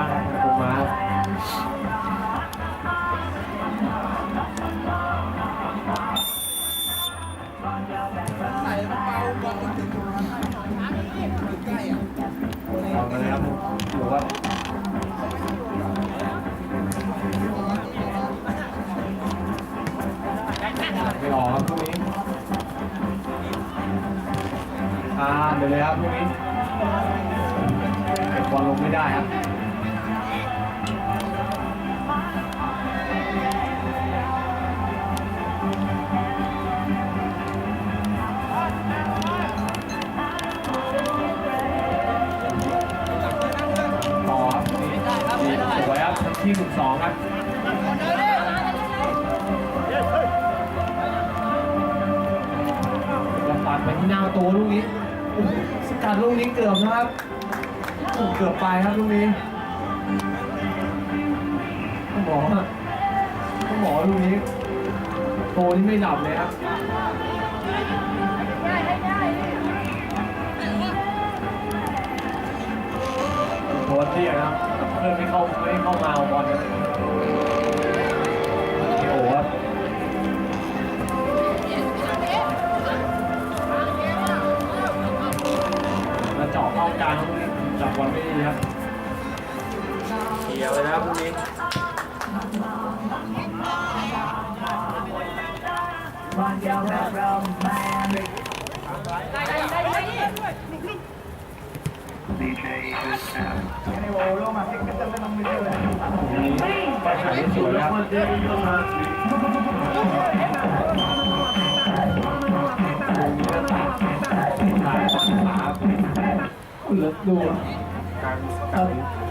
บ้างผมมาใส่เบาบอลถึงใกล้อะลองกันเลยครับดูว่าไม่ออกครับพวกนี้อ่าเดี๋ยวเลยครับพวกนี้บอลลงไม่ได้ครับ ที่22 ครับกระปัดไปที่หน้าตัวลูกนี้สกัดลูกนี้เกือบนะครับ เกือบไปครับลูกนี้ต้องบอกว่ต้องบอกลูกนี้ตัวนี้ไม่ดับเลยครับโทษที่นะครับ พื่อนไม่เข้าไม่เข้ามาบอลโอ้โหครับมาเจาะเข้ากลางลูกนี้จับบอลไม่ดีครับเขียวเลยนะครับลูกนี้ เหลือดูการ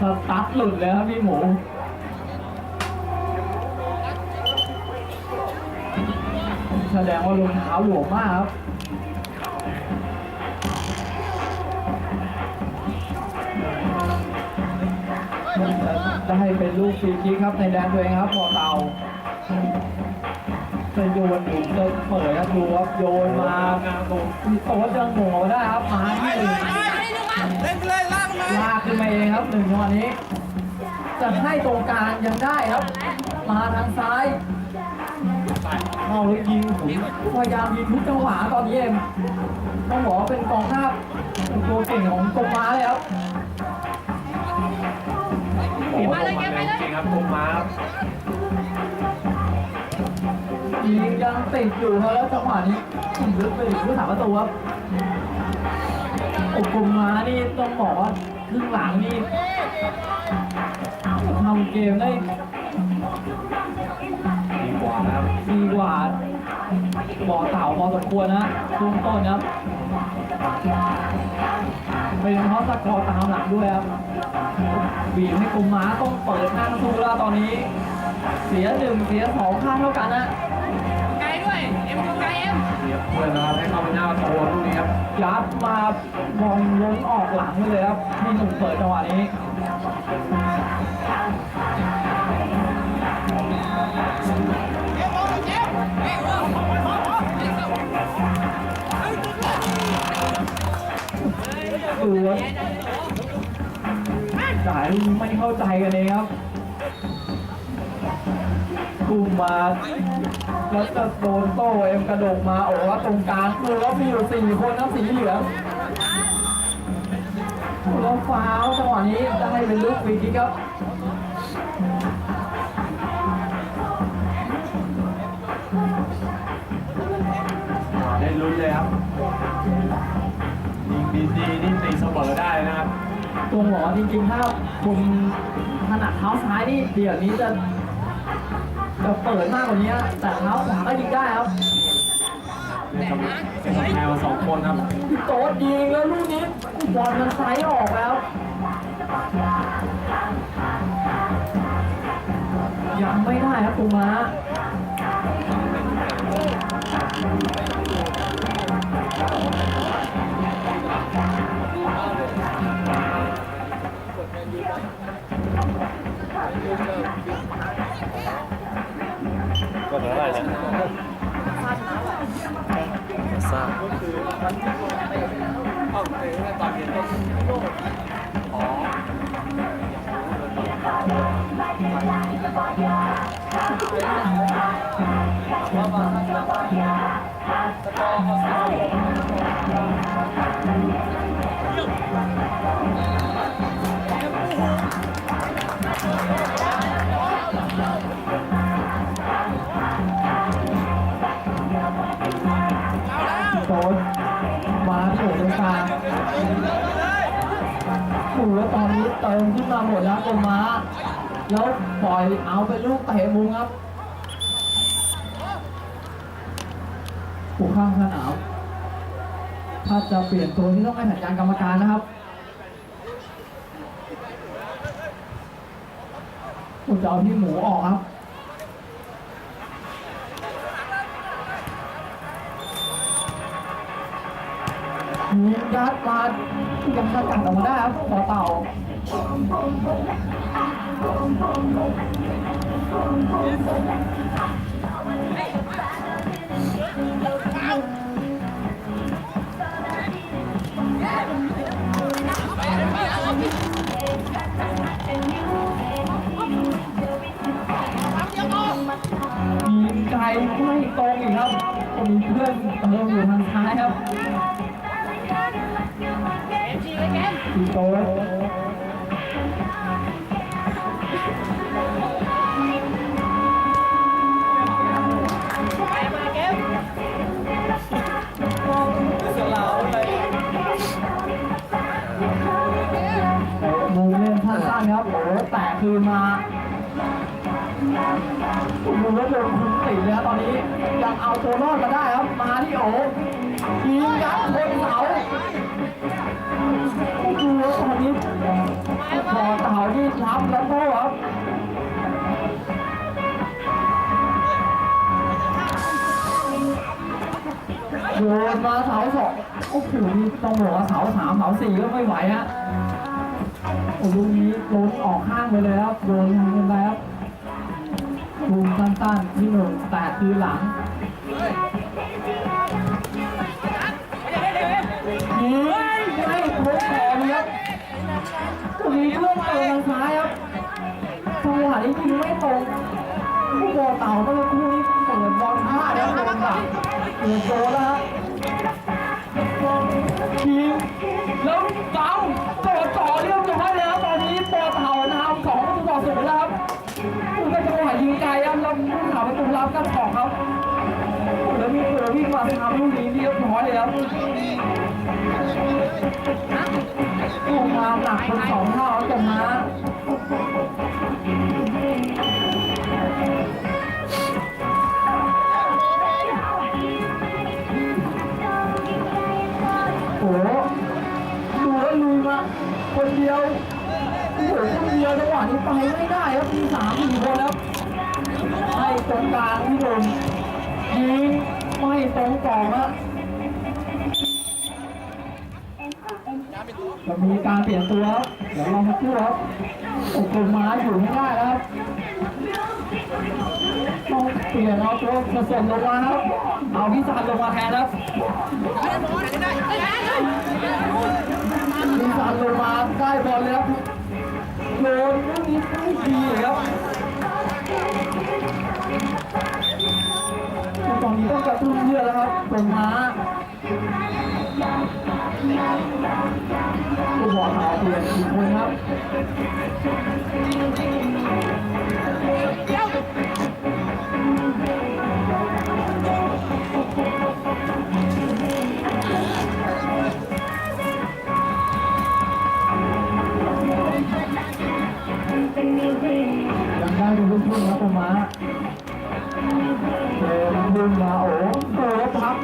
สสตั๊ดหลุดเลยครับพี่หมูแสดงว่ารองเท้าหลวมมากครับ จะให้เป็นลูกฟรีคิกครับในแดนตัวเองครับพอเตาจะโยนอยู่จะเปิดครับดูครับโยนมางานตรงมีโต๊ะจะหมูมาได้ครับมาที่หนึ่งเล่นไปเลยลากมาลากขึ้นมาเองครับหนึ่งจังหวะนี้ จะให้ตรงกลางยังได้ครับ มาทางซ้ายเข้าแล้วยิงผมพยายามยิงทุกจังหวะตอนนี้เอ็มต้องบอกว่าเป็นกองหน้าเป็นตัวเก่งของกรมม้าเลยครับ โอ้โหลงมาเลยจริงครับลงมาครับยิงยังติดอยู่ครับแล้วจังหวะนี้ลึกไปถึงผู้สาประตูครับโอ้กรมม้านี่ต้องบอกว่าครึ่งหลังนี่ทำเกมได้ดีกว่านะครับดีกว่าบ่อเต่าพอสมควรนะช่วงต้นครับเป็นเพราะสกอร์ตามหลังด้วยครับ บีบให้กลุ่มม้าต้องเปิดหน้าสู้แล้วตอนนี้ เสียหนึ่งเสียสองค่าเท่ากันนะไกลด้วย เอ็มดูไกลเอ็มเรียบเพื่อนนะครับให้เข้าไปหน้าประตูลูกนี้ครับยัดมาบอลล้นออกหลังไปเลยครับที่หนุ่มเปิดจังหวะนี้ดูครับ สายไม่เข้าใจกันเองครับกลุ่มมาแล้วจะโดนโต้เอ็มกระโดดมาโอ้ว่าตรงกลางคือแล้วมีอยู่สี่คนนะสีเหลืองแล้วฟาวจังหวะนี้จะให้เป็นลูกฟรีคิกครับได้ลุ้นเลยครับยิงดีๆนี่ตีเสมอได้นะครับ ตรงหมอจริงๆ ถ้าคุณถนัดเท้าซ้ายนี่เดี๋ยวนี้จะจะเปิดมากกว่านี้นะแต่เท้าขวาก็ยิงได้ครับเล่นกับเล่นกับแพรมาสองคนครับพี่โต๊ดยิงแล้วลูกนี้บอลมันไซด์ออกแล้วยังไม่ได้ครับตูม้า โดนมาที่หัวตรงกลางโอ้โหแล้วตอนนี้เติมขึ้นมาหมดแล้วกลม้า แล้วปล่อยเอาไปลูกเตะมุมครับผู้ข้างสนามถ้าจะเปลี่ยนตัวที่ต้องให้สัญญาณกรรมการนะครับผมจะเอาที่หมูออกครับยิงยัดมายังสกัดออกมาได้ครับต่อเต่า ยิงไกลไม่ตรงอีกครับมีเพื่อนเติมอยู่ทางซ้ายครับเกมชีไว้เกมอีโต คืนมามือแล้วโดนคุณติเลยครับตอนนี้ยังเอาตัวรอดมาได้ครับ มาที่โอ้ยิงยัดบนเสาโอ้โหตอนนี้พอเต่าที่รับแล้วโทษครับโยนมาเสาสองโอ้โหต้องบอกว่าเสาสามเสาสี่ก็ไม่ไหวฮะ โอ้ลูกนี้ล้นออกข้างไปเลยครับโดนทางกันไปครับลูกสั้นๆที่หนึ่งแต่คือหลังยิงไม่ครบแขนครับตรงนี้เพื่อนเติมทางซ้ายครับจังหวะนี้ยิงไม่ตรงผู้บอลเต่าก็เลยคู่นี้เปิดบอลพลาดแล้วโดนหลังเกือบโดนแล้วครับ งไกลครับแล้วผู้ข่าวประตูรับกันสองครับ แล้วมีเสือวิ่งมาทำลูกนี้เรียบร้อยเลยครับลงมาหนักเป็นสองเท่าแล้วตรงมาโอ้โหดูแล้วลุยมาคนเดียวโอ้โหคนเดียวจังหวะนี้ไปไม่ได้ครับมีสามสี่คนครับ ไม่ตรงกล่องนะจะมีการเปลี่ยนตัวครับเดี๋ยวเรามาพูดครับโอ้โหมาอยู่ไม่ได้แล้วครับต้องเปลี่ยนเอาตัวผสมลงมาครับ เอาพิซานลงมาแทนครับมีสารลงมาได้บอลเลยครับโยนลูกนี้ไม่ดีเลยครับ ตอนนี้ต้องกระตุ้นเยอนแล้วครับตรงม้าผู้บอลขาเปลี่ยนอีกคนครับ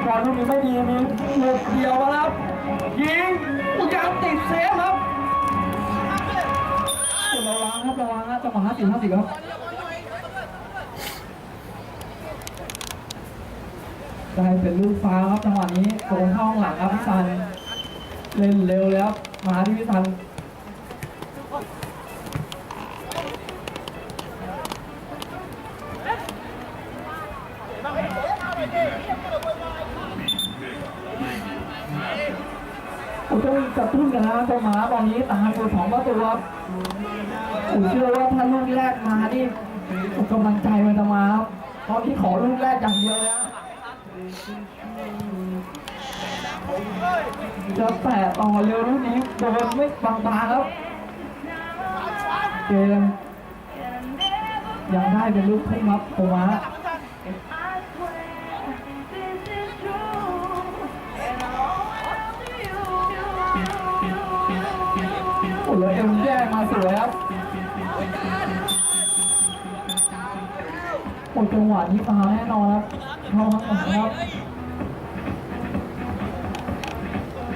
บอลลูกนี้ไม่ดีมีหลุดเดียวมาแล้วยิงยังติดเซฟครับระวังครับระวังนะจังหวะห้าสิบห้าสิบครับได้เป็นลูกฟ้าครับจังหวะนี้โดนเข้าข้างหลังครับพี่ซันเล่นเร็วแล้วมาที่พี่ซัน งกระตุ้นกันนะเจ้าหมาตอนนี้ตามไปสองประตูครับผมเชื่อว่าถ้าลูกแรกมานี่กำลังใจมันจะมาครับตอนนี้ขอลูกแรกอย่างเดียวเลยนะจะแปะต่อเร็วลูกนี้โดนไม่บางๆครับเกมยังได้เป็นลูกทุ่งครับโคมา โอ้โหเอ็มแย่มาสวยครับโอ้จังหวะนี้ฟาแน่นอนครับเข้าข้าหลังครับ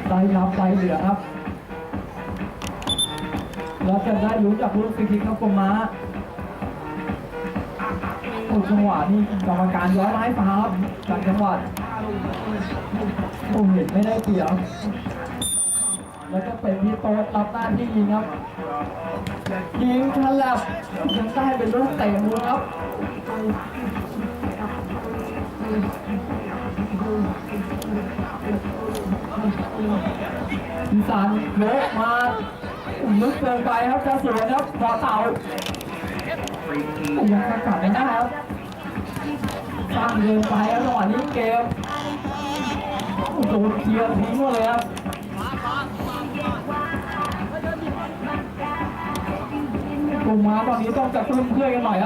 ได้รับไปเหลือครับแล้วจะได้รู้จากลูกฟรีคิกครับโคมาโอ้จังหวะนี้กรรมการย้อยไม้ฟาครับจากจังหวะโอ้เห็นไม่ได้เปรียบ แล้วก็เป็นพี่โต๊ดรับหน้าที่ยิงครับ ยิงฉลับยังได้เป็นลูกเตะมือครับอีสานโยกมาลึกเกินไปครับจะสวยครับขอเต่ายังสกัดไม่ได้ครับสร้างเกินไปครับจังหวะนี้เกมโดนเคลียร์ทิ้งหมดเลยครับ กลุ่มมาตอนนี้ต้องกระตุ้นเพื่อนกันหน่อยครับ